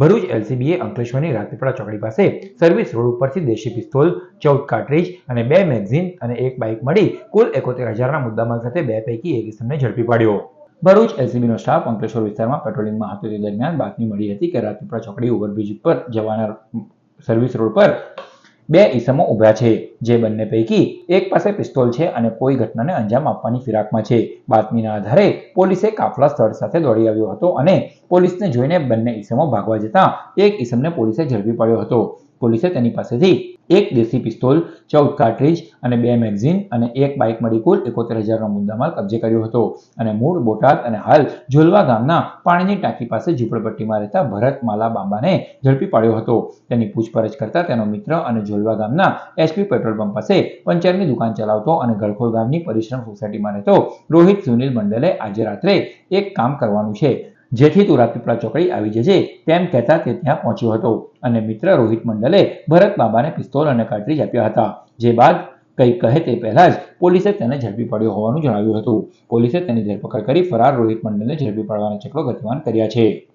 ભરૂચ એલસીબીએ અંકલેશ્વરની રાજપીપળા ચોકડી પાસે service road ઉપરથી દેશી પિસ્તોલ, ચૌદ કાર્ટ્રીજ અને બે મેગઝીન અને એક બાઇક મળી કુલ એકોતેર હજારના મુદ્દામાલ સાથે બે પૈકી એક ઇસમને ઝડપી પાડ્યો. ભરૂચ એલસીબીનો સ્ટાફ અંકલેશ્વર વિસ્તારમાં પેટ્રોલિંગમાં હતો તે દરમિયાન બાતમી મળી હતી કે રાજપીપળા ચોકડી ઓવરબ્રિજ પર જવાના સર્વિસ રોડ પર બે ઈસમો ઊભા છે. જે બંને પૈકી એક પાસે પિસ્તોલ છે અને કોઈ ઘટનાને અંજામ આપવાની ફિરાકમાં છે. બાતમીના આધારે પોલીસે કાફલા સ્થળ સાથે દોડી આવ્યો હતો અને પોલીસને જોઈને બંને ઈસમો ભાગવા જતા એક ઈસમને પોલીસે ઝડપી પાડ્યો હતો. પોલીસે તેની પાસેથી એક દેશી પિસ્તોલ, ચૌદ કાર્ટ્રીજ અને બે મેગઝીન અને એક બાઇક મળી કુલ એકોતેર હજારનો મુદ્દામાલ કબજે કર્યો હતો. અને મૂળ બોટાદ અને હાલ ઝોલવા ગામના પાણીની ટાંકી પાસે ઝૂંપડપટ્ટીમાં રહેતા ભરત માલા બાંબાને ઝડપી પાડ્યો હતો. તેની પૂછપરછ કરતા તેનો મિત્ર અને ઝોલવા ગામના એચપી પેટ્રોલ પંપ પાસે પંચરની દુકાન ચલાવતો અને ગળખોલ ગામની પરિશ્રમ સોસાયટીમાં રહેતો રોહિત સુનિલ મંડલે આજે રાત્રે એક કામ કરવાનું છે. જેથી તું રાજપીપળા ચોકડી આવી જજે, તેમ કહેતા તે ત્યાં પહોંચ્યો હતો. અને મિત્ર રોહિત મંડલે ભરત બાબાને પિસ્તોલ અને કાર્ટ્રીજ આપ્યા હતા. જે બાદ કંઈ કહે તે પહેલા જ પોલીસે તેને ઝડપી પડ્યો હોવાનું જણાવ્યું હતું. પોલીસે તેની ધરપકડ કરી ફરાર રોહિત મંડલને ઝડપી પાડવાના ચક્રો ગતિમાન કર્યા છે.